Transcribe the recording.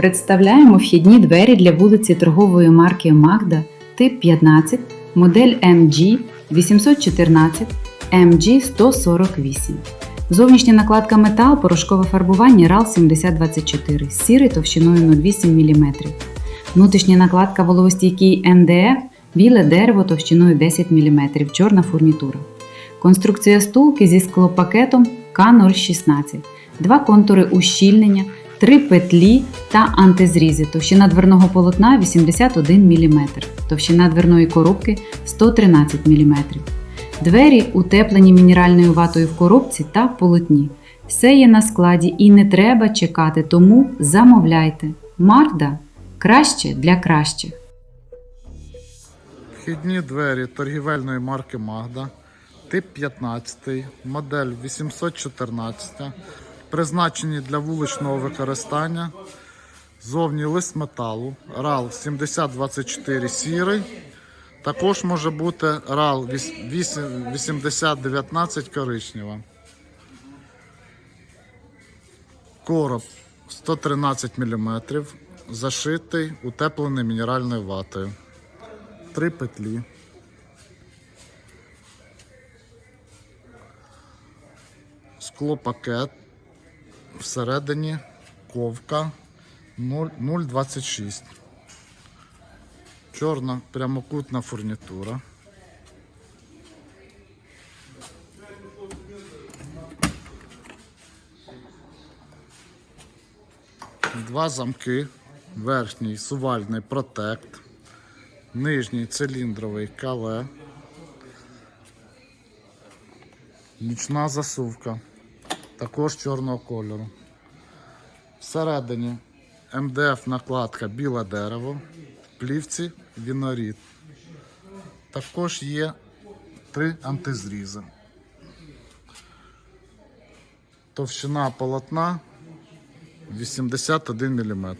Представляємо вхідні двері для вулиці торгової марки Magda тип 15, модель MG 814, MG 148. Зовнішня накладка метал, порошкове фарбування RAL 7024, з сірий товщиною 0,8 мм. Внутрішня накладка воловостійкий МДФ, біле дерево товщиною 10 мм, чорна фурнітура. Конструкція стулки зі склопакетом К016, два контури ущільнення, три петлі та антизрізи. Товщина дверного полотна 81 мм, товщина дверної коробки 113 мм. Двері утеплені мінеральною ватою в коробці та полотні. Все є на складі і не треба чекати, тому замовляйте. Марда краще для кращих. Вхідні двері торгівельної марки Магда, тип 15, модель 814, призначені для вуличного використання. Зовні лист металу, RAL 7024 сірий. Також може бути RAL 8019 коричнева. Короб 113 мм, зашитий, утеплений мінеральною ватою. Три петлі. Склопакет. Всередині ковка 0,26. Чорна прямокутна фурнітура. Два замки. Верхній сувальний протект. Нижній циліндровий кале. Нічна засувка. Також чорного кольору. Всередині МДФ накладка біле дерево, плівці вінорід. Також є три антизрізи. Товщина полотна 81 мм.